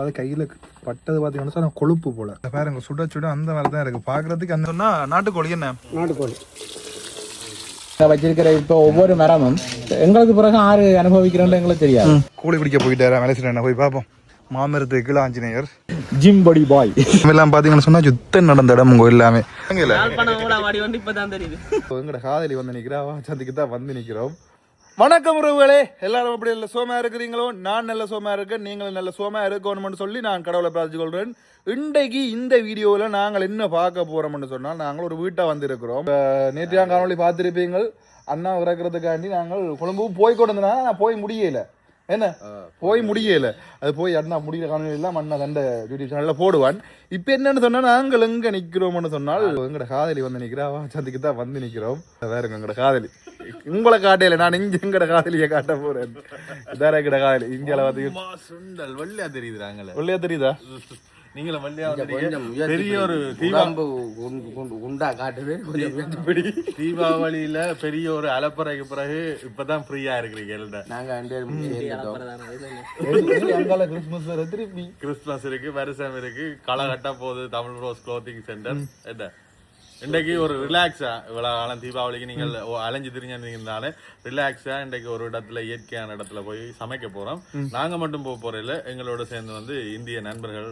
அதாவது கையில் பட்டது பார்த்தீங்கன்னா சார் கொழுப்பு போல. பாருங்க சுட சுட அந்த மாதிரி தான் இருக்குது பார்க்குறதுக்கு அந்த நாட்டுக்கோழி என்ன? நாட்டுக்கோழி. வச்சிருக்கிற இப்போ ஒவ்வொரு மரமும் எங்களுக்கு பிறகு ஆறு அனுபவிக்கிறோம் எங்களுக்கு தெரியாது. கூலி பிடிக்க போயிட்டாரா? மலேசியா என்ன? போய் பார்ப்போம் மாமரத்து கீழே ஆஞ்சநேயர். ஜிம் படி பாய். எல்லாம் பார்த்தீங்கன்னு சொன்னா யுத்தம் நடந்த இடம் உங்க எல்லாமே. எங்கல யாழ்ப்பாணம் கூட வாடி வந்து இப்பதான் தெரியுது. எங்கட காதலி வந்து நிக்கிறா? சந்திக்கு தான் வந்து நிக்கிறோம். வணக்கம் உறவுகளே. எல்லாரும் அப்படி நல்ல சோமா இருக்கிறீங்களோ? நான் நல்ல சோமா இருக்கேன். நீங்களும் நல்ல சோமா இருக்கணும்னு சொல்லி நான் கடவுளை பார்த்து கொள்கிறேன் இன்றைக்கு இந்த வீடியோவில் நாங்கள் என்ன பார்க்க போகிறோம்னு சொன்னால் நாங்கள் ஒரு வீட்டை வந்திருக்கிறோம். நேற்று காணொலி பார்த்துருப்பீங்கள் அண்ணா இறக்குறதுக்காண்டி நாங்கள் கொழும்பு போய் கொண்டு நான் போய் முடியலை. என்ன? போய் முடியல. அது போய் அண்ணா முடிகிற காணொலி எல்லாம் அண்ணா தண்ட யூடியூப் சேனல்ல போடுவான். இப்போ என்னன்னு சொன்னா நாங்கள் எங்க நிக்கிறோம்னு சொன்னால் எங்கட காதலி வந்து நிக்கிறா சந்திக்கு தான் வந்து நிக்கிறோம். வேற எங்கட காதலி. உங்களை காட்டையில நான் இங்க எங்கட காதலியை காட்ட போறேன். இதார எங்கட காதலி? இந்தியால வந்து சுண்டல் வெள்ளையா தெரியுதுறாங்களே உள்ளே தெரியுதா? நீங்களும் வெள்ளையா. பெரிய ஒரு தீபா உடம்பு குண்டு- காட்டுது? கொஞ்சம் தீபாவளியில பெரிய ஒரு அலப்பறைக்கு பிறகு இப்பதான் ஃப்ரீயா இருக்கிறீங்க எல்ட நாங்க கிறிஸ்துமஸ் திருப்பி. கிறிஸ்துமஸ் இருக்கு வருஷம் இருக்கு களை கட்ட போகுது தமிழ் ரோஸ் க்ளோத்திங் சென்டர் என்ன? இன்றைக்கு ஒரு ரிலாக்ஸா இவ்வளவு காலம் தீபாவளிக்கு நீங்கள் அலைஞ்சு திரிஞ்சிருந்தாலே ரிலாக்ஸா இன்றைக்கு ஒரு இடத்துல இயற்கையான இடத்துல போய் சமைக்க போறோம். நாங்க மட்டும் போக போறதில்ல எங்களோட சேர்ந்து வந்து இந்திய நண்பர்கள்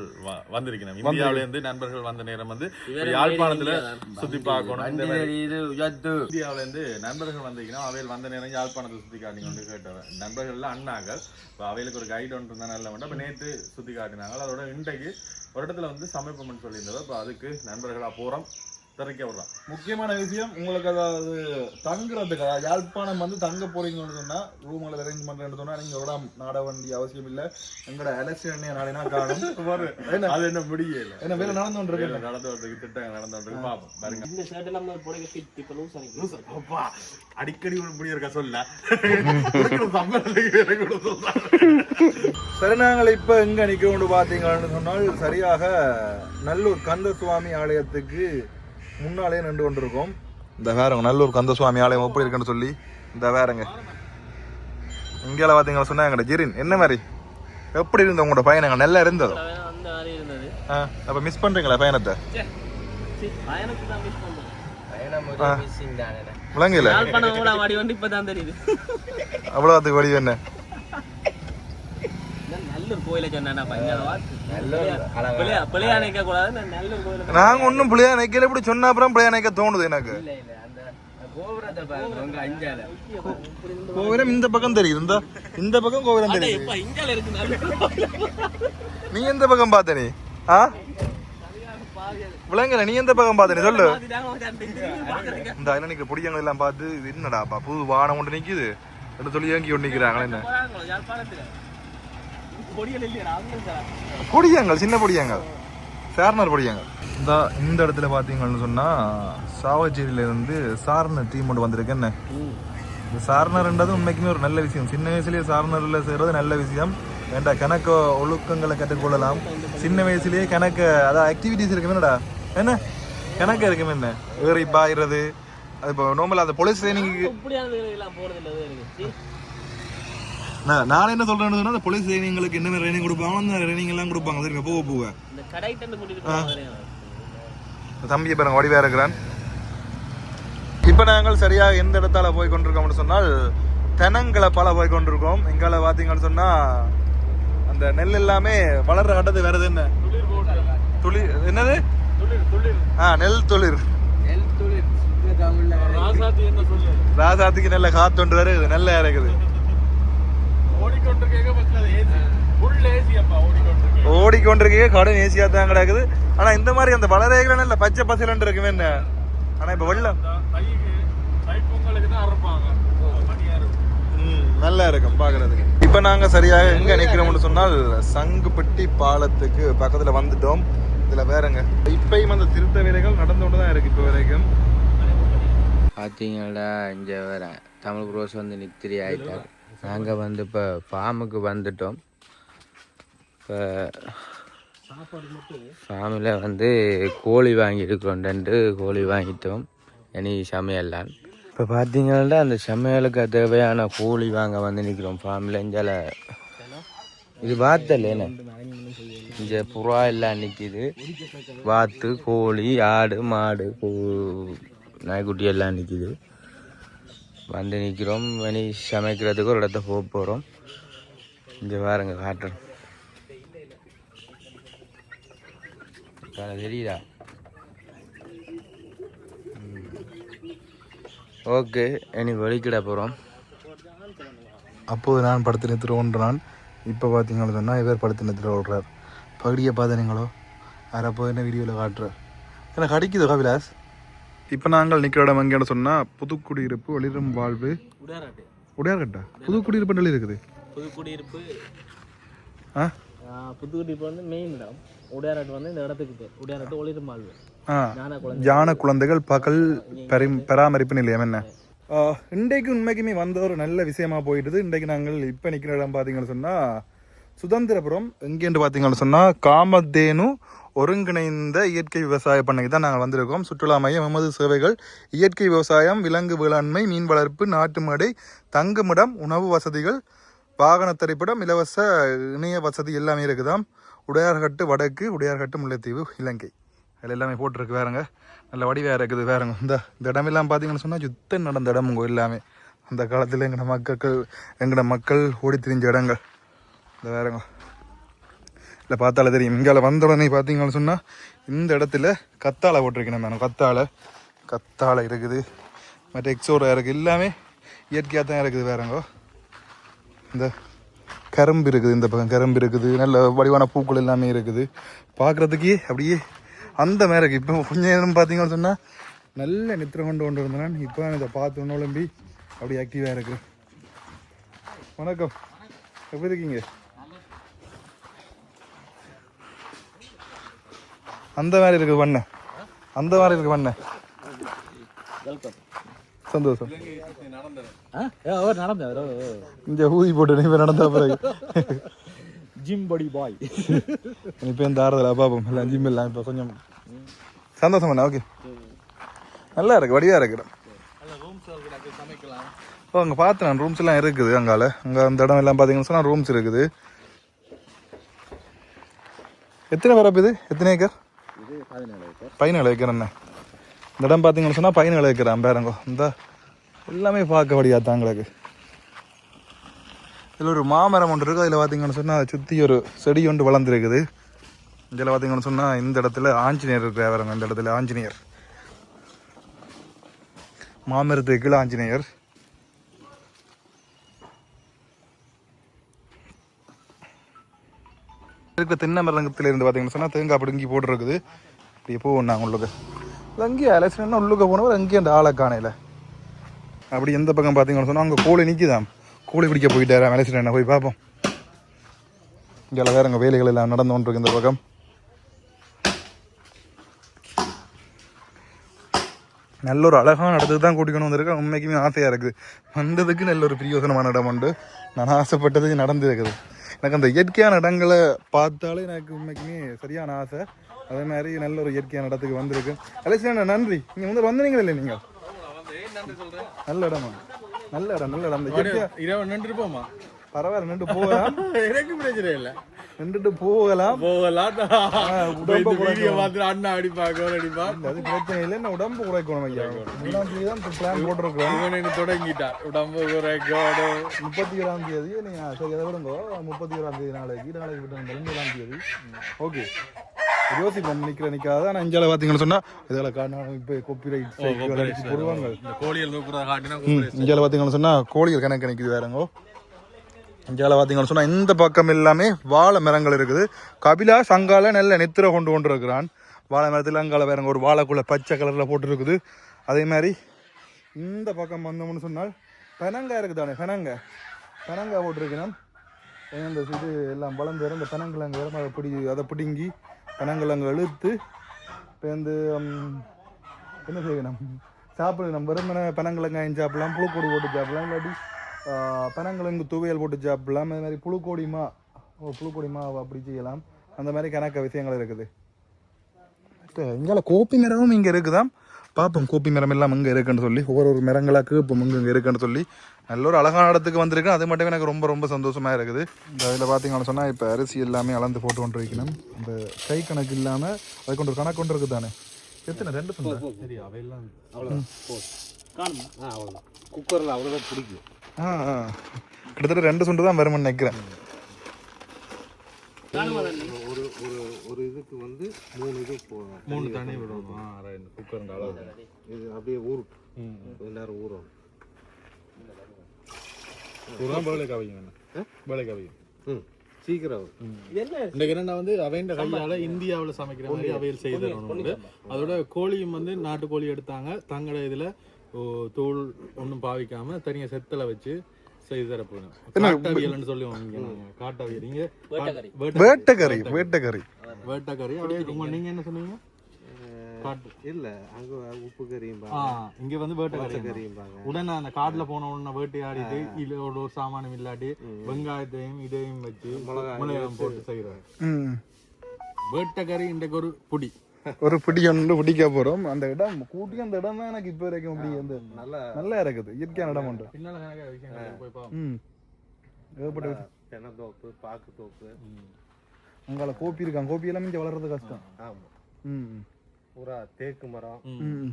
வந்திருக்கணும். இந்தியாவில இருந்து நண்பர்கள் வந்த நேரம் வந்து யாழ்ப்பாணத்துல சுத்தி பார்க்கணும். இந்தியாவில இருந்து நண்பர்கள் வந்திருக்கணும். அவையில் வந்த நேரம் யாழ்ப்பாணத்தை சுத்தி காட்டிங்க கேட்டவன். நண்பர்கள்ல அண்ணாக்கள். அவைகளுக்கு ஒரு கைடு ஒன்று இருந்தா நல்ல இப்போ நேற்று சுத்தி காட்டினாங்க. அதோட இன்றைக்கு ஒரு இடத்துல வந்து சமைப்போம்னு சொல்லியிருந்தவ இப்போ அதுக்கு நண்பர்களா போறோம். திறக்க விடுறோம் முக்கியமான விஷயம் உங்களுக்கு அதாவது தங்குறதுக்கு அதாவது யாழ்ப்பாணம் வந்து தங்க போறீங்கன்னு சொன்னா ரூம்ல அரேஞ்ச் பண்றேன்னு சொன்னா நீங்க விட நாட வேண்டிய அவசியம் இல்ல. எங்களோட எலெக்ஷன் நாளைனா காணும். என்ன? அது என்ன முடியல என்ன வேலை நடந்து கொண்டு இருக்கு நடந்து வந்திருக்கு திட்டங்கள் நடந்து வந்திருக்கு பாப்போம் பாருங்க. இந்த ஷர்ட் எல்லாம் போடுங்க ஃபிட் இப்ப லூஸ் அப்பா அடிக்கடி ஒரு முடி இருக்கா சொல்ல சரி நாங்கள் இப்ப எங்க நிக்கிறோம்னு பாத்தீங்கன்னு சொன்னால் சரியாக நல்லூர் கந்த சுவாமி ஆலயத்துக்கு முன்னாலே நின்று கொண்டிருக்கோம். இந்த வேறங்க நல்லூர் கந்த சுவாமி ஆலயம் எப்படி இருக்குன்னு சொல்லி இந்த வேறங்க. இந்தியாவில் பார்த்தீங்கன்னா சொன்னா எங்கட ஜெரின் என்ன மாதிரி? எப்படி இருந்த உங்களோட பயணங்க? நல்லா இருந்ததோ? இருந்தது ஆ அப்போ மிஸ் பண்றீங்களா பயணத்தை? சரி, பயணத்தை தான் மிஸ் பண்றோம் பயணம் ஒரு மிஸ்ஸிங் தானே விளங்கல யாழ்ப்பாணம் கூட வாடி வந்து இப்பதான் தெரியுது அவ்வளோத்துக்கு வழி என்ன நான் நல்லூர் கோயில சொன்னா பையன் நல்ல அழகா பிள்ளையா பிள்ளையா நிக்க கூடாது நான் நல்லூர் கோயில நாங்க ஒன்றும் பிள்ளையா நிக்கல இப்படி சொன்ன அப்புறம் பிள்ளையா நிக்க தோணுது எனக்கு. இல்ல இல்ல. அந்த கோபுரத்தை பாருங்க உங்க அஞ்சால. கோபுரம் இந்த பக்கம் தெரியுது. இந்த இந்த பக்கம் கோபுரம் தெரியுது. நீ எந்த பக்கம் பார்த்த நீ? ஆ? விளங்கல நீ எந்த பக்கம் பார்த்த நீ? சொல்லு. இந்த அதில் நிற்கிற பொடியங்கள் எல்லாம் பார்த்து இது என்னடாப்பா புது வானம் ஒன்று நிக்குது. என்று சொல்லி ஏங்கி ஒன்று நிற்கிறாங்களே என்ன போறாங்களோ, யாழ்ப்பாணத்துல. கொடிகள் இல்லையா அவங்க சார் பொடியங்கள் சின்ன பொடியங்கள். சார்னர் பொடியங்கள். இந்த இந்த இடத்துல பார்த்தீங்கன்னு சொன்னால் சாவச்சேரியில இருந்து சார்னர் டீம் ஒன்று வந்திருக்கு. என்ன? இந்த சார்னர்ன்றது உண்மைக்குமே ஒரு நல்ல விஷயம். சின்ன வயசுலயே சார்னரில் செய்கிறது நல்ல விஷயம். ஏன்டா கணக்கு ஒழுக்கங்களை கற்றுக்கொள்ளலாம். சின்ன வயசுலயே கணக்கு அதான் ஆக்டிவிட்டிஸ் இருக்குமே என்னடா? என்ன? கணக்கு இருக்குமே என்ன? ஏறி பாயிறது. அது இப்போ நார்மலாக அந்த போலீஸ் ட்ரைனிங்க்கு இப்படியான எல்லாம் போறது இல்ல இருக்கு சீ. நான் நான் என்ன சொல்றேன்னு சொன்னா அந்த போலீஸ் ட்ரைனிங்களுக்கு என்னென்ன ட்ரைனிங் கொடுப்பாங்களோ அந்த ட்ரைனிங் எல்லாம் கொடுப்பாங்க. சரிங்க போக போக. இந்த கடைக்கு வந்து கூட்டிட்டு போறாங்க தம்பியை பாருங்க வடிவா இருக்கிறான். இப்போ நாங்கள் சரியாக எந்த இடத்தால போய் கொண்டிருக்கோம்னு சொன்னால் தெனங்களை பல போய் கொண்டிருக்கோம். எங்கால பார்த்தீங்கன்னு சொன்னா அந்த நெல் எல்லாமே வளர்ற கட்டத்து வேறது என்ன? துளிர் என்னது? ஆ நெல் துளிர். நெல் துளிர். சுத்த தமிழ்ல ராசாத்துக்கு நல்ல காத்தொண்டு வேற இருக்குது நல்ல இருக்குது ஓடிக்கொண்டிருக்க மக்கள் ஏசி ஃபுல் ஏசி அப்பா ஓடிக்கொண்டிருக்க ஓடிக்கொண்டிருக்கே கடன் ஏசியா தான் கிடக்குது. ஆனா இந்த மாதிரி அந்த வளரேகளை நல்ல பச்சை பசலன்னு இருக்குமே என்ன? ஆனா இப்ப வெள்ளம். நல்லா இருக்கும் பாக்குறதுக்கு. இப்ப நாங்க சரியாக எங்க நிக்கிறோம்னு சொன்னால் சங்குப்பட்டி பாலத்துக்கு பக்கத்துல வந்துட்டோம். இதுல வேறங்க. இப்பயும் அந்த திருத்த வேலைகள் நடந்து கொண்டு தான் இருக்கு இப்ப வரைக்கும். பார்த்தீங்களா இங்கே வேற. தமிழ் ரோஸ் வந்து நித்திரி ஆயிட்டார் நாங்கள் வந்து இப்போ ஃபார்முக்கு வந்துட்டோம். இப்போ ஃபார்மில் வந்து கோழி வாங்கியிருக்கோம் கோழி வாங்கிட்டோம். இனி சமையல்லாம் இப்போ பார்த்தீங்கன்னா அந்த சமையலுக்கு தேவையான கோழி வாங்க வந்து நிற்கிறோம் ஃபார்மில் இஞ்சால இது பார்த்தல என்ன? இங்கே புறா எல்லாம் நிற்கிது வாத்து கோழி ஆடு மாடு கோ- நாய்க்குட்டி எல்லாம் நிற்கிது வந்து நிற்கிறோம் இனி சமைக்கிறதுக்கு ஒரு இடத்த போக போகிறோம் இங்கே பாருங்க காட்டுறோம் பாரு, தெரியுதா ஓகே இனி வெளிக்கிட போகிறோம் அப்போது நான் படுத்து நிறுத்துறோன்ற நான் இப்போ பார்த்தீங்கன்னு சொன்னால் இவர் படுத்து நிறுத்துற ஓடுறார். பகுதியை பார்த்தீங்களோ அரை போய் என்ன வீடியோவில் காட்டுறார்? எனக்கு அடிக்குது கபிலாஸ்? இப்போ நாங்கள் நிற்கிற இடம் எங்கேன்னு சொன்னால் புதுக்குடியிருப்பு ஒளிரும் வாழ்வு. உடையார்கட்டா. புதுக்குடியிருப்பு சொல்லி இருக்குது? புதுக்குடியிருப்பு. ஆ? புதுக்குடியிருப்பு வந்து மெயின் இடம். உடையாராட்டு வந்து இந்த இடத்துக்கு பேர். உடையாராட்டு ஒளிருமாழ்வு ஆ ஞான குழந்தைகள். பகல் பரி பராமரிப்பு நிலையம் என்ன? இன்றைக்கு உண்மைக்குமே வந்த ஒரு நல்ல விஷயமா போயிட்டுது இன்றைக்கு நாங்கள் இப்போ நிற்கிற இடம் பார்த்தீங்கன்னு சொன்னால் சுதந்திரபுரம். எங்கேன்னு பார்த்தீங்கன்னு சொன்னால் காமதேனு ஒருங்கிணைந்த இயற்கை விவசாய பண்ணைக்கு தான் நாங்கள் வந்திருக்கோம். சுற்றுலா மையம் எமது சேவைகள் இயற்கை விவசாயம் விலங்கு வேளாண்மை மீன் வளர்ப்பு நாட்டு மாடை தங்குமிடம் உணவு வசதிகள் வாகன திரைப்படம் இலவச இணைய வசதி எல்லாமே இருக்குதாம். உடையார்கட்டு வடக்கு உடையார்கட்டு முல்லைத்தீவு இலங்கை. அதில் எல்லாமே போட்டிருக்கு வேறங்க நல்ல வடிவாக இருக்குது வேறங்க இந்த இந்த இடமெல்லாம் பார்த்தீங்கன்னு சொன்னால் யுத்தம் நடந்த இடம் எல்லாமே. அந்த காலத்தில் எங்களோட மக்கள் எங்களோட மக்கள் ஓடி திரிஞ்ச இடங்கள். இந்த வேறங்க இல்லை பார்த்தாலே தெரியும். இங்கே வந்த உடனே பார்த்தீங்கன்னு சொன்னால் இந்த இடத்துல கத்தாழை போட்டிருக்கணும் மேடம் கத்தாழை. கத்தாழை இருக்குது. மற்ற எக்ஸோரா இருக்குது எல்லாமே இயற்கையாக தான் இருக்குது வேறங்கோ இந்த கரும்பு இருக்குது இந்த பக்கம் கரும்பு இருக்குது நல்ல வடிவான பூக்கள் எல்லாமே இருக்குது. பார்க்குறதுக்கே அப்படியே அந்த மாதிரி இருக்குது இப்போ கொஞ்சம் நேரம் பார்த்தீங்கன்னு சொன்னால் நல்ல நித்திரம் கொண்டு கொண்டு இருந்தேன் இப்போ நான் இதை பார்த்து ஒன்று அப்படி ஆக்டிவாக இருக்கு. வணக்கம். எப்படி இருக்கீங்க? அந்த மாதிரி இருக்குது பண்ண அந்த மாதிரி இருக்குது பண்ண வெல்கம் சந்தோஷம். அவர் நடந்தார் இந்த ஊதி போட்டு இப்போ நடந்தா பிறகு. ஜிம் படி பாய் இப்போ இந்த ஆறுதல்? பாப்போம் எல்லாம் ஜிம் எல்லாம் இப்போ கொஞ்சம் சந்தோஷம் பண்ண ஓகே நல்லா இருக்கு வடிவாக இருக்கு. ஓ அங்கே பார்த்தேன் ரூம்ஸ் எல்லாம் இருக்குது அங்கால. அங்கே அந்த இடம் எல்லாம் பார்த்தீங்கன்னு சொன்னால் ரூம்ஸ் இருக்குது. எத்தனை வரப்பு இது? எத்தனை ஏக்கர் இது பதினேழு ஏக்கர் பதினேழு ஏக்கர் என்ன இந்த இடம் பார்த்தீங்கன்னு சொன்னால் பதினேழு ஏக்கர் பேரங்கோ இந்த எல்லாமே பார்க்க வழியா தாங்களுக்கு இதில் ஒரு மாமரம் ஒன்று இருக்குது அதில் பார்த்தீங்கன்னு சொன்னால் அதை சுற்றி ஒரு செடி ஒன்று வளர்ந்துருக்குது. இதில் பார்த்தீங்கன்னு சொன்னால் இந்த இடத்துல ஆஞ்சநேயர் இருக்கிறாருங்க இந்த இடத்துல ஆஞ்சநேயர். மாமரத்துக்கு கீழே ஆஞ்சநேயர். இருக்கிற தென்னை மரங்கத்தில் பார்த்தீங்கன்னு சொன்னால் தேங்காய் பிடுங்கி போட்டுருக்குது. இப்படி போவோம் நாங்கள் உள்ளுக்கு அங்கேயே அலசினா உள்ளுக்க போனவர் அங்கேயே அந்த ஆளை காணையில் அப்படி எந்த பக்கம் பார்த்தீங்கன்னு சொன்னால் அங்கே கோழி நிற்கிதான் கோழி பிடிக்க போயிட்டாரா அலசினா போய் பார்ப்போம் இங்கே வேற அங்கே வேலைகள் எல்லாம் நடந்து கொண்டிருக்கு இந்த பக்கம் நல்ல ஒரு அழகான இடத்துக்கு தான் கூட்டிக்கணும் வந்திருக்கு உண்மைக்குமே ஆசையாக இருக்குது வந்ததுக்கு நல்ல ஒரு பிரியோசனமான இடம் உண்டு நான் ஆசைப்பட்டதுக்கு நடந்திருக்குது எனக்கு அந்த இயற்கையான இடங்களை பார்த்தாலே எனக்கு உண்மைக்குமே சரியான ஆசை. அதே மாதிரி நல்ல ஒரு இயற்கையான இடத்துக்கு வந்திருக்கு. அலட்சியா நன்றி. நீங்கள் வந்து வந்தீங்களா இல்லை நீங்கள் நல்ல இடம் நல்ல இடம் நல்ல இடம். அந்த இயற்கையா இரவு நின்று போமா? பரவாயில்ல நின்று போகலாம். எனக்கு பிரச்சனை இல்லை. நின்றுட்டு போகலாம். போகலாம். உடம்ப வீடியோ பார்த்து அண்ணா அடிப்பா கவர் அடிப்பா. அது பிரச்சனை இல்லை. நான் உடம்பு குறைக்கணும் ஐயா. மூணாம் தேதி தான் பிளான் போட்டிருக்கோம் இவனை தொடங்கிட்டா. உடம்பு குறைக்கோடு முப்பத்தி ஏழாம் தேதி நீங்க சரி அதை விடுங்க. முப்பத்தி ஏழாம் தேதி நாளைக்கு நாளைக்கு விட்டு ஏழாம் தேதி. ஓகே. யோசிப்போம் நிக்கிற நிக்காத. ஆனால் இஞ்சால பார்த்தீங்கன்னு சொன்னா இதில் காரணம் இப்போ கொப்பி ரைட் போடுவாங்க. கோழிகள் இஞ்சால பார்த்தீங்கன்னு சொன்னா கோழிகள் கணக்கு நிற்குது வேறங்கோ. இந்தியாவில் பார்த்தீங்கன்னு சொன்னால் இந்த பக்கம் எல்லாமே வாழை மரங்கள் இருக்குது. கபிலா சங்கால நல்ல நெத்திர கொண்டு கொண்டு இருக்கிறான் வாழை மரத்தில் அங்கால வேறங்க ஒரு வாழைக்குள்ளே பச்சை கலரில் போட்டுருக்குது. அதே மாதிரி இந்த பக்கம் வந்தோம்னு சொன்னால் பெனங்காய் இருக்குதானே பெனங்காய் பெனங்காய் போட்டிருக்கணும் இந்த இது எல்லாம் வளர்ந்து வர இந்த பெனங்கிழங்கு வரும் அதை பிடி அதை பிடுங்கி பெனங்கிழங்கு இழுத்து இப்போ இந்த என்ன செய்யணும்? சாப்பிடணும். நம்ம வெறுமனே பெனங்கிழங்காயும் சாப்பிடலாம் புழுக்கொடி போட்டு சாப்பிடலாம் இல்லாட்டி பெனங்கிழங்கு துவையல் போட்டு சாப்பிடலாம். அது மாதிரி புழுக்கோடிமா ஓ புழுக்கோடிமா அப்படி செய்யலாம். அந்த மாதிரி கணக்க விஷயங்கள் இருக்குது. இங்கே கோப்பி மரமும் இங்கே இருக்குதாம் பார்ப்போம் கோப்பி மரம் எல்லாம் இங்கே இருக்குன்னு சொல்லி. ஒவ்வொரு ஒரு மரங்களாக கேட்போம் இங்கே இங்கே இருக்குன்னு சொல்லி. நல்ல ஒரு அழகான இடத்துக்கு வந்திருக்கேன் அது மட்டும் எனக்கு ரொம்ப ரொம்ப சந்தோஷமாக இருக்குது. இந்த இதில் பார்த்தீங்கன்னு சொன்னால் இப்போ அரிசி எல்லாமே அளந்து போட்டு கொண்டு வைக்கணும் அந்த கை கணக்கு இல்லாமல் அதுக்கு கொண்டு ஒரு கணக்கு கொண்டு இருக்குது தானே எத்தனை? ரெண்டு சரி அவையெல்லாம் குக்கரில் அவ்வளோதான் பிடிக்கும். கிட்டத்தட்ட ரெண்டு சுண்டு தான் வரும்னு நினைக்கிறேன். ஒரு ஒரு ஒரு இதுக்கு வந்து மூணு இது போதும் மூணு தண்ணி விடணும் குக்கர் அளவு. இது அப்படியே ஊறும் கொஞ்ச நேரம் ஊறும் இதுதான் வேலை கவியும் என்ன வேலை கவியும் ம் சீக்கிரம். இந்த இரண்டா வந்து அவைண்ட கையால இந்தியாவுல சமைக்கிற மாதிரி அவையில் செய்து. அதோட கோழியும் வந்து நாட்டுக்கோழி எடுத்தாங்க. தங்களோட இதுல தூள் ஒண்ணும் பாவிக்காம தனியா செத்தல வச்சு செய்து தர போகணும் காட்டவியல்னு இங்க நாங்க. காட்டவியல். வேட்டக்கறி. வேட்ட- வேட்டக்கறி. வேட்டக்கறி அப்படியே உங்க நீங்க என்ன சொன்னீங்க? காட்டு. இல்ல அங்க உப்பு இங்க வந்து வேட்டக்கறி கறியும்பாங்க உடனே அந்த காட்டுல போன உடனே வேட்டையாடிட்டு இல்ல ஒரு ஒரு சாமானும் இல்லாட்டி வெங்காயத்தையும் இதையும் வச்சு மிளகாயம் போட்டு செய்யறாங்க ம். வேட்டக்கறி இன்றைக்கு ஒரு புடி. ஒரு பிடி ஒன்று பிடிக்க போகிறோம் அந்த இடம் கூட்டி அந்த இடம் தான் எனக்கு இப்போ வரைக்கும் அப்படி அந்த நல்லா நல்லா இருக்குது. இயற்கையான இடம் பாப்போம். ம். ஏகப்பட்ட தென்னந்தோப்பு பாக்கு தோப்பு. அங்கால கோப்பி இருக்கான் கோப்பி எல்லாம் இங்கே வளர்றது கஷ்டம். ஆமா. ம். பூரா தேக்கு மரம். ம்.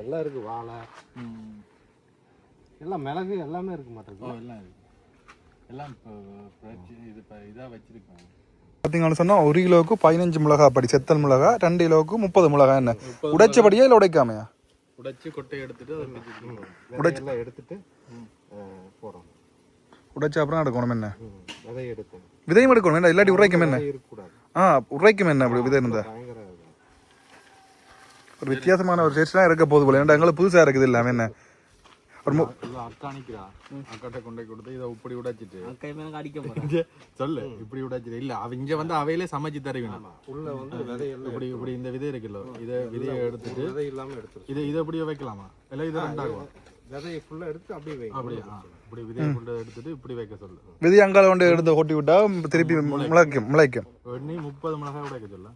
எல்லாம் இருக்கு. வாழை. எல்லாம் மிளகு எல்லாமே இருக்கு மாட்டேங்குது எல்லாம் இருக்கு. எல்லாம் இப்போ பிரச்சனை இது இப்போ இதாக வச்சிருக்காங்க பார்த்தீங்கன்னு சொன்னால் ஒரு கிலோவுக்கு பதினஞ்சு மிளகா படி செத்தல் மிளகா ரெண்டு கிலோவுக்கு முப்பது மிளகா என்ன? உடைச்சபடியா இல்லை உடைக்காமையா? உடைச்சு கொட்டையை எடுத்துட்டு விதையெல்லாம் எடுத்துட்டு போடணும். உடைச்ச அப்புறம் எடுக்கணும் என்ன? ம், விதை எடுத்து. விதையும் எடுக்கணும் என்ன? இல்லாட்டி உரைக்கும் என்ன? ஆ உரைக்கும் என்ன அப்படி விதை இருந்தா. ஒரு வித்தியாசமான ஒரு டேஸ்ட் தான் இருக்க போகுது போல. ஏன்டா எங்களுக்கு புதுசாக இருக்குது எல்லாமே என்ன? ஒரு மு- இல்லை அக்கா நிற்கிறா அக்காட்ட கொண்டே கொடுத்து இதை இப்படி உடைச்சிட்டு கை மேலே அடிக்க போகிறேன் இங்க சொல்லு இப்படி உடைச்சிட்டு இல்ல அவங்க வந்து அவையிலே சமைச்சு தருவீங்க உள்ள வந்து இப்படி இப்படி இந்த விதை இருக்குல்ல இதை விதையை எடுத்துட்டு விதை இல்லாம இதை இதை அப்படியே வைக்கலாமா இல்லை இதை ரெண்டாகும் விதையை ஃபுல்லா எடுத்து அப்படியே வை அப்படியே இப்படி விதையை கொண்டு எடுத்துட்டு இப்படி வைக்க சொல்லு விதை அங்கால கொண்டு எடுத்து கொட்டி விட்டா திருப்பி முளைக்கும் முளைக்கும் முப்பது மிளகாய் உடைக்க சொல்ல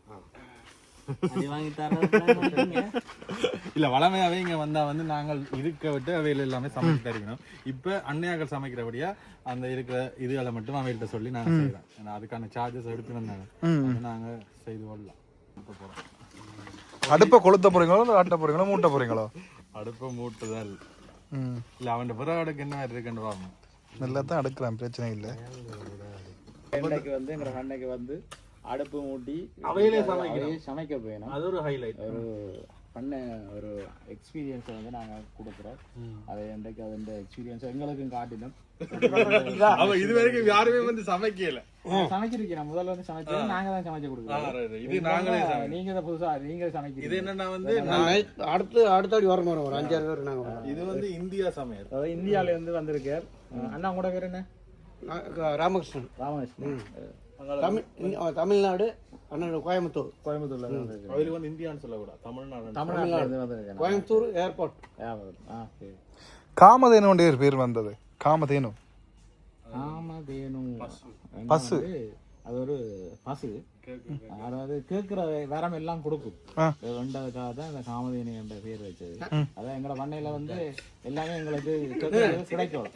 இல்ல வளமையாவே இங்க வந்தா வந்து நாங்கள் இருக்க விட்டு அவையில எல்லாமே சமைச்சு தருகிறோம். இப்ப அன்னையாக்கள் சமைக்கிறபடியா அந்த இருக்கிற இதுகளை மட்டும் அவைகிட்ட சொல்லி நாங்க செய்யறோம். ஏன்னா அதுக்கான சார்ஜஸ் எடுத்துருந்தாங்க நாங்க செய்து கொள்ளலாம். அடுப்பை கொளுத்த போறீங்களோ இல்லை ஆட்ட போறீங்களோ மூட்ட போறீங்களோ? அடுப்ப மூட்டுதல் இல்ல அவன் பிறகு அடுக்கு என்ன இருக்குன்னு வாங்க நல்லா தான் அடுக்கலாம் பிரச்சனை இல்லை. வந்து எங்க அன்னைக்கு வந்து அடுப்பு மூட்டி அவையிலே அவையே சமைக்க போயிடும் அது ஒரு ஹைலைட் ஒரு பண்ண ஒரு எக்ஸ்பீரியன்ஸை வந்து நாங்க கொடுக்குறோம். அதை இன்றைக்கு அது எக்ஸ்பீரியன்ஸ் எங்களுக்கும் காட்டினோம் இது வரைக்கும் யாருமே வந்து சமைக்கல. சமைச்சிருக்கேன் முதல்ல வந்து சமைச்சது நாங்க தான் சமைச்சு கொடுக்குறோம். இது நாங்களே நீங்க தான் புதுசா நீங்க இது சமைக்கிறீங்க என்னன்னா வந்து அடுத்து அடுத்தடி வரணும் வரும் ஒரு அஞ்சாறு பேர் நாங்க இது வந்து இந்தியா சமையல். அதாவது இந்தியால இருந்து வந்திருக்கார். அண்ணா கூட பேர் என்ன? ராமகிருஷ்ணன். ராமகிருஷ்ணன். தமிழ் தமிழ்நாடு அண்ணன் கோயம்புத்தூர். கோயம்புத்தூர்ல அவருக்கு வந்து இந்தியான்னு சொல்லக்கூடாது தமிழ்நாடு. வந்திருக்கார் கோயம்புத்தூர் ஏர்போர்ட். காமதேனுடைய பேர் வந்தது. காமதேனு. காமதேனு. பசு. அது ஒரு பசு. அதாவது கேட்கிற வரம் எல்லாம் கொடுக்கும் ரெண்டாவதுக்காக தான் இந்த காமதேனு என்ற பேர் வச்சது. அதான் எங்களோட பண்ணையில வந்து எல்லாமே எங்களுக்கு கிடைக்கும்.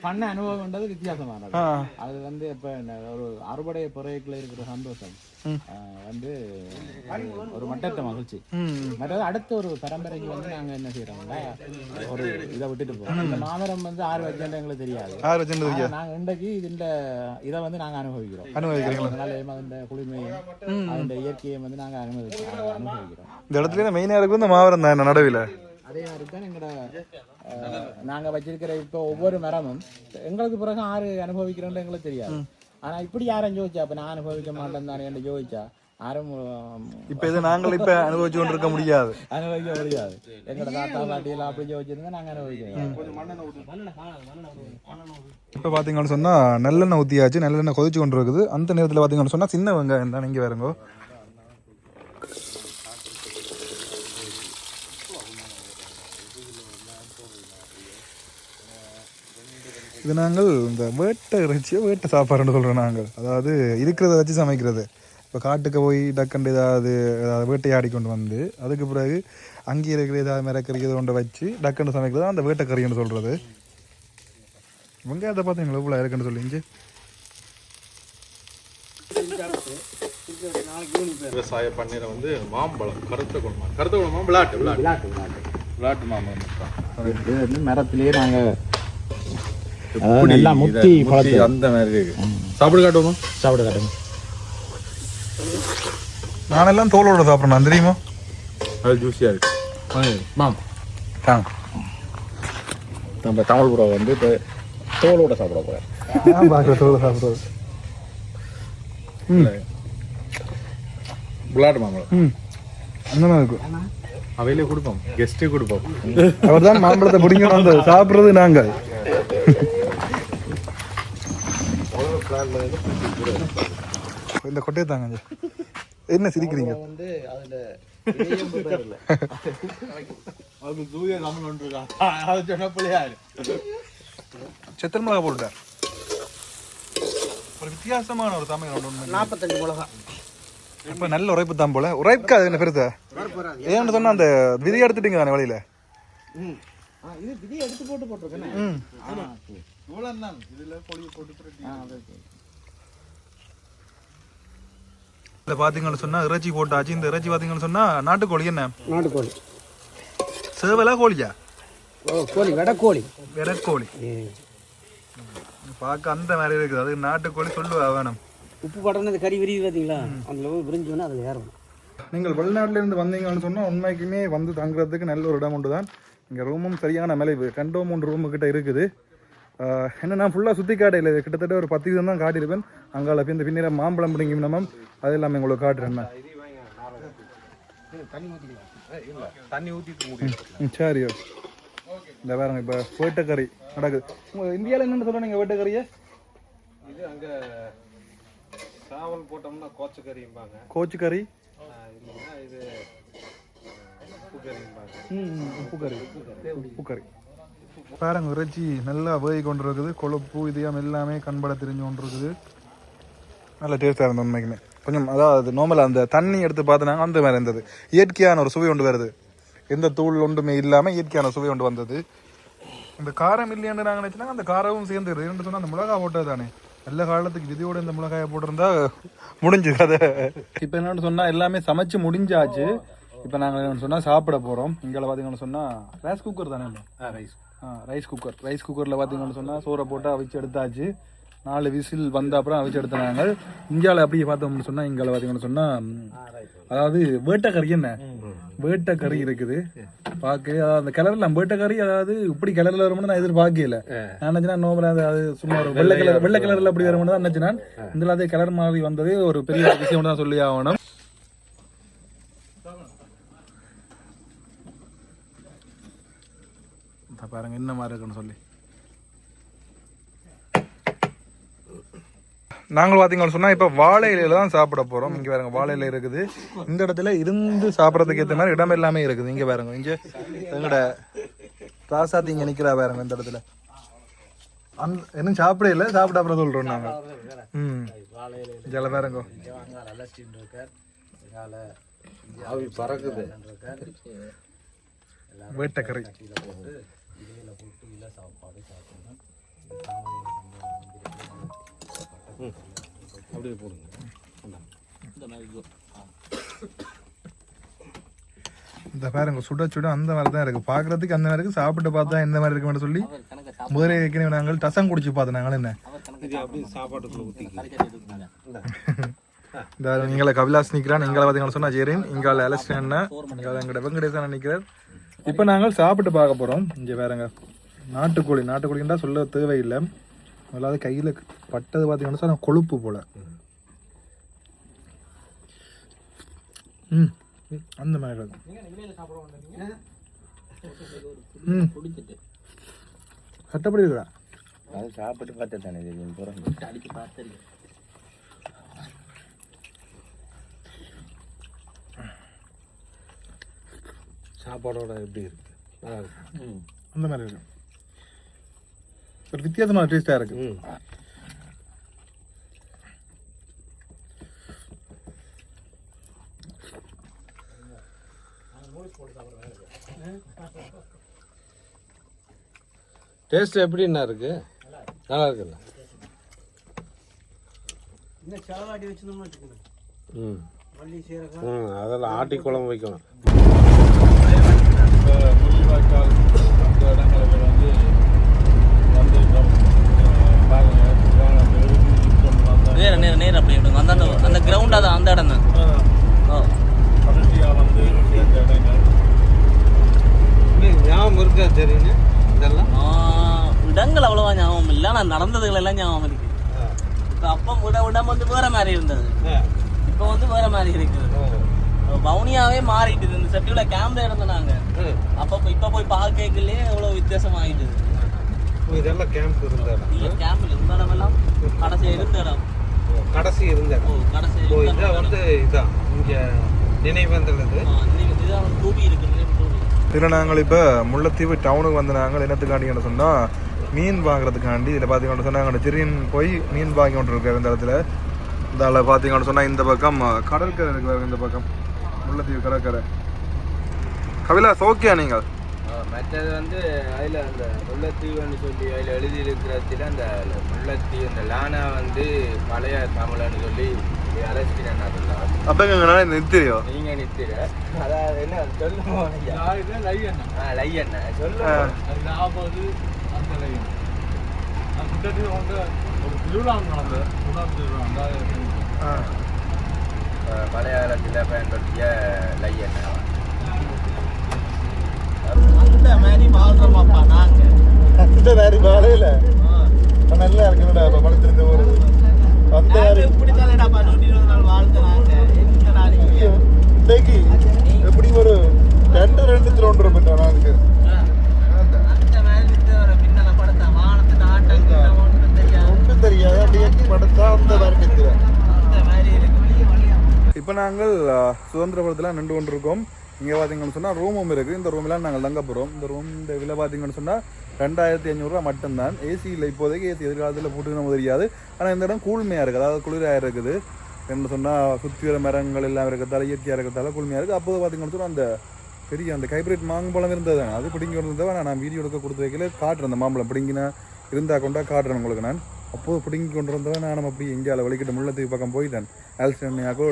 பண்ண அனுபவம்ன்றது வித்தியாசமானது அது வந்து இப்ப என்ன ஒரு அறுவடை பொறைக்குள்ள இருக்கிற சந்தோஷம். வந்து ஒரு- மட்டற்ற மகிழ்ச்சி. மற்றது அடுத்த ஒரு பரம்பரைக்கு வந்து நாங்க என்ன செய்யறோம்னா ஒரு இதை விட்டுட்டு போறோம். இந்த மாமரம் வந்து ஆறு வச்சேன் எங்களுக்கு தெரியாது. நாங்க இன்றைக்கு இந்த இதை வந்து நாங்க அனுபவிக்கிறோம். அனுபவிக்கிறீங்களா? அதனால அந்த குளிமையும் அந்த இயற்கையை வந்து நாங்க அனுபவி அனுபவிக்கிறோம். இந்த இடத்துல மெயினாக இருக்குது இந்த மாவரம் தான் நடுவில்? அதே மாதிரி தான் எங்களோட நாங்க வச்சிருக்கிற இப்போ ஒவ்வொரு மரமும் எங்களுக்கு பிறகு ஆறு அனுபவிக்கிறோம்னு எங்களுக்கு தெரியாது. ஆனா இப்படி யாரும் யோசிச்சா அப்ப நான் அனுபவிக்க மாட்டேன் தானே என்று யோசிச்சா யாரும் உம், இப்போ இது நாங்கள் இப்போ அனுபவிச்சு கொண்டு இருக்க முடியாது. அனுபவிக்க முடியாது. எங்களோட தாத்தா பாட்டி எல்லாம் அப்படி யோசிச்சிருந்தா நாங்க அனுபவிக்கிறோம் இப்போ பார்த்தீங்கன்னு சொன்னால் நல்லெண்ணெய் ஊற்றியாச்சு நல்லெண்ணெய் கொதிச்சு கொண்டு இருக்குது அந்த நேரத்தில் பார்த்தீங்கன்னு சொன்னால் சின்ன வெங்காயம் தான். இங்கே வருங்கோ இது நாங்கள் இந்த வேட்டை இறைச்சியோ வேட்டை சாப்பாடுன்னு சொல்கிறோம் நாங்கள். அதாவது இருக்கிறத வச்சு சமைக்கிறது. இப்போ காட்டுக்கு போய் டக்குண்டு ஏதாவது ஏதாவது வேட்டையாடி கொண்டு வந்து அதுக்கு பிறகு அங்கே இருக்கிற ஏதாவது மிரக்கறி இதை கொண்டு வச்சு டக்குன்னு சமைக்கிறது தான் அந்த வேட்டைக்கறின்னு சொல்கிறது வெங்காயத்தை பார்த்தீங்களா இவ்வளோ இருக்குன்னு சொல்லி இங்கே விவசாய பண்ணையில வந்து மாம்பழம் கருத்த குளம் கருத்த குளமா விளாட்டு விளாட்டு. விளையாட்டு விளையாட்டு விளாட்டு மாம்பழம் மரத்திலேயே நாங்கள் நல்லா முத்தி பழத்து. அந்த மாதிரி இருக்கு. சாப்பிடு காட்டுவோமா? சாப்பிட காட்டுங்க நானெல்லாம் தோலோட சாப்பிட்றேன் தெரியுமா? அது ஜூஸியா இருக்கு. மாம். ஆ நம்ம தமிழ் புறா வந்து இப்போ தோலோட சாப்பிட போகிறேன் நான் பார்க்குற தோலை சாப்பிட்றது. விளாட்டு மாம்பழம். ம். அந்த மாதிரி இருக்கும் அவையிலே கொடுப்போம். கெஸ்ட்டே கொடுப்போம். அவர் தான் மாம்பழத்தை பிடிங்கணும் அந்த சாப்பிட்றது நாங்கள் இந்த கொட்டையை தாங்க. என்ன சிரிக்கிறீங்க? வந்து அதில் தமிழ் செத்தல் மிளகா போட்டுட்டார். ஒரு வித்தியாசமான ஒரு சமையல் ஒன்று. நாற்பத்தஞ்சு மிளகா. அப்ப நல்ல உரைப்பு தான் போல. உரைக்காது என்ன பெருசா? ஏன்னு சொன்னா அந்த விதி எடுத்துட்டீங்க தானே வழியில? இது விதியை எடுத்து போட்டு போட்டிருக்கேன். தான் இதுல போட்டு பிரட்டி இல்ல பாத்தீங்கன்னு சொன்னா இறைச்சி போட்டாச்சு இந்த இறைச்சி பாத்தீங்கன்னு சொன்னா நாட்டுக்கோழி என்ன? நாட்டுக்கோழி. சேவலா கோழியா? கோழி வெடை கோழி. விரக்கோழி பார்க்க அந்த மாதிரி இருக்குது. அது நாட்டுக்கோழி சொல்லுவா வேணும். உப்பு படனது கறி விரிவு பார்த்தீங்களா அதில் போய் விரிஞ்சோன்னா அதில் ஏறும். நீங்கள் வெளிநாட்டுல இருந்து வந்தீங்கன்னு சொன்னா உண்மைக்குமே வந்து தங்குறதுக்கு நல்ல ஒரு இடம் உண்டு தான் இங்க ரூமும் சரியான மலைவு. ரெண்டோ மூணு ரூமு கிட்ட இருக்குது. என்ன நான் ஃபுல்லாக சுற்றி காட்டையில் கிட்டத்தட்ட ஒரு பத்து விதம் தான் காட்டியிருப்பேன். அங்கால பின் பின்னிற மாம்பழம் பிடிங்கி நம்ம. அது எல்லாமே உங்களுக்கு காட்டுறேன் சரி இந்த பாருங்க இப்போ வேட்டைக்கறி நடக்குது. உங்கள் இந்தியாவில் என்னென்னு சொல்ல நீங்கள் வேட்டைக்கறியை? இது அங்க சாவல் போட்டோம்னா கோச்சக்கறிம்பாங்க. கோச்சு கறி இல்லைன்னா இது உப்பு ம் உப்பு கறி உப்பு கறி பாருங்க இறைச்சி நல்லா வேகி கொண்டு இருக்குது கொழுப்பு இதயம் எல்லாமே கண்பட தெரிஞ்சு கொண்டு இருக்குது நல்ல டேஸ்ட்டாக இருந்தது உண்மைக்குமே. கொஞ்சம் அதாவது நார்மலாக அந்த தண்ணி எடுத்து பார்த்தினாங்க அந்த மாதிரி இருந்தது. இயற்கையான ஒரு சுவை ஒன்று வருது. எந்த தூள் ஒன்றுமே இல்லாமல் இயற்கையான சுவை ஒன்று வந்தது. இந்த காரம் இல்லையான்னு நாங்கள் நினச்சினா அந்த காரமும் சேர்ந்துருது என்னன்னு சொன்னால் அந்த மிளகா போட்டது தானே. நல்ல காலத்துக்கு விதியோட இந்த மிளகாயை போட்டிருந்தா முடிஞ்சு கதை இப்போ என்னன்னு சொன்னால் எல்லாமே சமைச்சு முடிஞ்சாச்சு. இப்போ நாங்கள் சொன்னால் சாப்பிட போகிறோம் இங்கே பார்த்தீங்கன்னு சொன்னால் ரைஸ் குக்கர் தானே? ரைஸ் ரைஸ் குக்கர் ரைஸ் குக்கரில் பார்த்தீங்கன்னு சொன்னால் சோறை போட்டு அவிச்சு எடுத்தாச்சு நாலு விசில் வந்த அப்புறம் அவிச்சு எடுத்தாங்க இந்தியாவில் அப்படியே பார்த்தோம்னு சொன்னால் இங்கே பார்த்தீங்கன்னு சொன்னால் அதாவது வேட்டைக்கறி என்ன? வேட்டைக்கறி இருக்குது. பார்க்க அதாவது அந்த கலர்ல வேட்டைக்கறி அதாவது இப்படி கலர்ல வரும்னு நான் எதிர்பார்க்கல. நான் நினைச்சேன் நோம்பல அது சும்மா ஒரு வெள்ளை கலர் வெள்ளை கலர்ல அப்படி வரும்னு தான் நினைச்சேன் நான். இதுல அதே கலர் மாதிரி வந்தது ஒரு பெரிய விஷயம் தான் சொல்லி ஆகணும். பாருங்க என்ன மாதிரி இருக்குன்னு சொல்லி. நாங்கள் பார்த்தீங்கன்னு சொன்னால் இப்போ வாழை இலையில தான் சாப்பிட போகிறோம் இங்கே பாருங்க வாழை இலை இருக்குது. இந்த இடத்துல இருந்து சாப்பிட்றதுக்கு ஏற்ற மாதிரி இடம் எல்லாமே இருக்குது. இங்கே பாருங்க இங்கே எங்கட ராசாத்தி இங்கே நிற்கிறா பாருங்க இந்த இடத்துல. அந்த இன்னும் சாப்பிட இல்லை சாப்பிட அப்புறம் சொல்கிறோம் நாங்கள் ம். ஜல பாருங்க. ஆவி பறக்குது. வேட்டக்கரை. அப்படியே போடுங்க. இந்த. பாருங்க சுட சுட அந்த மாதிரி தான் இருக்குது பார்க்குறதுக்கு அந்த மாதிரி சாப்பிட்டு பார்த்தா எந்த மாதிரி இருக்குன்னு சொல்லி முதலே ஏற்கனவே நாங்கள் டசம் குடிச்சு பார்த்தோம் நாங்கள் என்ன? இது அப்படியே சாப்பாட்டுக்குள்ள ஊத்தி இந்த. நீங்கள கவிலாஸ் நிற்கிறான் நீங்கள பார்த்தீங்கன்னு சொன்னா ஜெரின் இங்கால அலஸ்டன் இங்கால எங்கட வெங்கடேசன் நிற்கிறார் இப்போ நாங்கள் சாப்பிட்டு பார்க்க போகிறோம் இங்கே வேறங்க நாட்டுக்கோழி நாட்டுக்கோழின்றா சொல்ல தேவையில்லை. அதாவது கையில் பட்டது பார்த்தீங்கன்னா கொழுப்பு போல. ம். அந்த மாதிரி ம். சட்டப்படி இருக்கா? அது சாப்பிட்டு பார்த்து தானே தெரியும். அடிச்சு பார்த்து சாப்பாடோட எப்படி இருக்குது நல்லா இருக்கு. அந்த மாதிரி இருக்கு. ஒரு வித்தியாசமான டேஸ்டாக இருக்கு. டேஸ்ட் எப்படின்னா இருக்கு? நல்லா இருக்குல்ல இன்னும் செலவாட்டி ம் அதெல்லாம் ஆட்டி குழம்பு வைக்கணும். முள்ளிவாய்க்கால் அந்த இடங்களுக்கு வந்து வந்திருக்கோம். நேர நேர நேர அப்படி விடுங்க. அந்த அந்த- அந்த கிரவுண்ட் அது அந்த இடம் தான். ஓ. கடைசியாக வந்து சேர்ந்த இடங்கள். உங்களுக்கு ஞாபகம் இருக்கா? சரின்னு இதெல்லாம்? ஆ, இடங்கள் அவ்வளவா ஞாபகம் இல்லை. ஆனால் நடந்ததுகள் எல்லாம் ஞாபகம் இருக்கு. இப்போ அப்போ விட விடம் வந்து வேற மாதிரி இருந்தது. இப்போ வந்து வேற மாதிரி இருக்குது. பவுனியாவே மாறிட்டு இந்த செட்டியூல கேம்ப்ல இருந்தோம் நாங்க அப்போ இப்ப போய் பார்க்கலே எவ்வளவு வித்தியாசம் ஆயிட்டுது ஓ, இதெல்லாம் கேம்ப் இருந்த இடம். இல்ல கேம்ப்ல இருந்த இடம் எல்லாம் கடைசி இருந்த இடம். கடைசி இருந்த இடம். கடைசி ஓ இருந்த இதான் இடம். வந்து இதான். இங்க நினைவேந்தல் இது ஆ, இன்னைக்கு இதுதான் தூபி இருக்கு நினைவு தூபி. இதில் நாங்கள் இப்போ முல்லைத்தீவு டவுனுக்கு வந்து நாங்கள் என்னத்துக்காண்டி சொன்னால் மீன் வாங்குறதுக்காண்டி. இதில் பார்த்தீங்கன்னு சொன்னால் அங்கே திடீர்னு போய் மீன் வாங்கி கொண்டு இருக்காரு இந்த இடத்துல. இந்த அதில் பார்த்தீங்கன்னு சொன்னால் இந்த பக்கம் கடற்கரை இருக்கு பாருங்க இந்த பக்கம். முல்லைத்தீவு கடற்கரை கபிலா சோக்கியா நீங்கள்? மற்றது வந்து அதில் அந்த முல்லைத்தீவுன்னு சொல்லி அதில் எழுதி இருக்கிறதுல அந்த முல்லைத்தீவு இந்த லானா வந்து பழைய தமிழன்னு சொல்லி சொன்னாங்க அப்போ எங்கன்னா நிறுத்திரியோ நீங்க நித்திர அதாவது என்ன சொல்லுவோம் லையண்ணா. சொல்லுங்க. நாற்பது அந்த லைன் நான் கிட்டத்தட்ட வந்து ஒரு திருவிழா. நடந்தது திருவிழா ரெண்டாயிரத்தி பழைய காலத்தில் பயன்படுத்திய அந்த மாதிரி வாழ்றோமாப்பா நாங்க. அந்த வேறு வேலையில் நல்லா இருக்குடா இப்போ படத்திலிருந்து வருது அந்த நாங்க இப்படித்தானேடாப்பா நூற்றி இருபது நாள் வாழ்க்கை நாங்க. இன்றைக்கு எப்படி ஒரு ரெண்டு ரெண்டு கிலோமீட்டர் போயிட்டோம் நாங்கள் அந்த மாதிரி ஒரு பின்னல படத்தை வானத்து ஆட்டம் ஒன்றும் தெரியாது ஒன்றும் தெரியாது அப்படியே படுத்தா அந்த வேறு நிற்கிறேன் அந்த மாதிரி இருக்கு இப்போ நாங்கள் சுதந்திரபுரத்தில் நின்று கொண்டிருக்கோம். இங்கே பார்த்தீங்கன்னு சொன்னால் ரூமும் இருக்குது இந்த ரூம்லாம் நாங்கள் தங்க போகிறோம் இந்த ரூம் இந்த விலை பார்த்தீங்கன்னு சொன்னால் ரெண்டாயிரத்தி ஐநூறுரூவா மட்டும்தான். ஏசி இல்லை இப்போதைக்கு ஏசி எதிர்காலத்தில் போட்டுக்கணும் தெரியாது. ஆனால் இந்த இடம் கூழ்மையாக இருக்குது அதாவது குளிராக இருக்குது. என்ன சொன்னால் சுற்றி வர மரங்கள் எல்லாம் இருக்கிறதால இயற்கையாக இருக்கிறதால கூழ்மையாக இருக்குது அப்போது பார்த்தீங்கன்னு சொன்னால் அந்த பெரிய அந்த கைப்ரேட் மாம்பழம் இருந்தது. அது பிடிங்கி இருந்ததை நான் நான் வீடியோ எடுக்க கொடுத்து வைக்கல காட்டுறேன். அந்த மாம்பழம் பிடிங்கினா இருந்தால் கொண்டா காட்டுறேன் உங்களுக்கு நான். அப்போது பிடுங்கி கொண்டு இருந்தவன் நான் அப்படி எங்கேயால வலிக்கிட்ட முள்ளத்தீவு பக்கம் போயிட்டேன். ஆல்ஸ்டன்யாக்கோட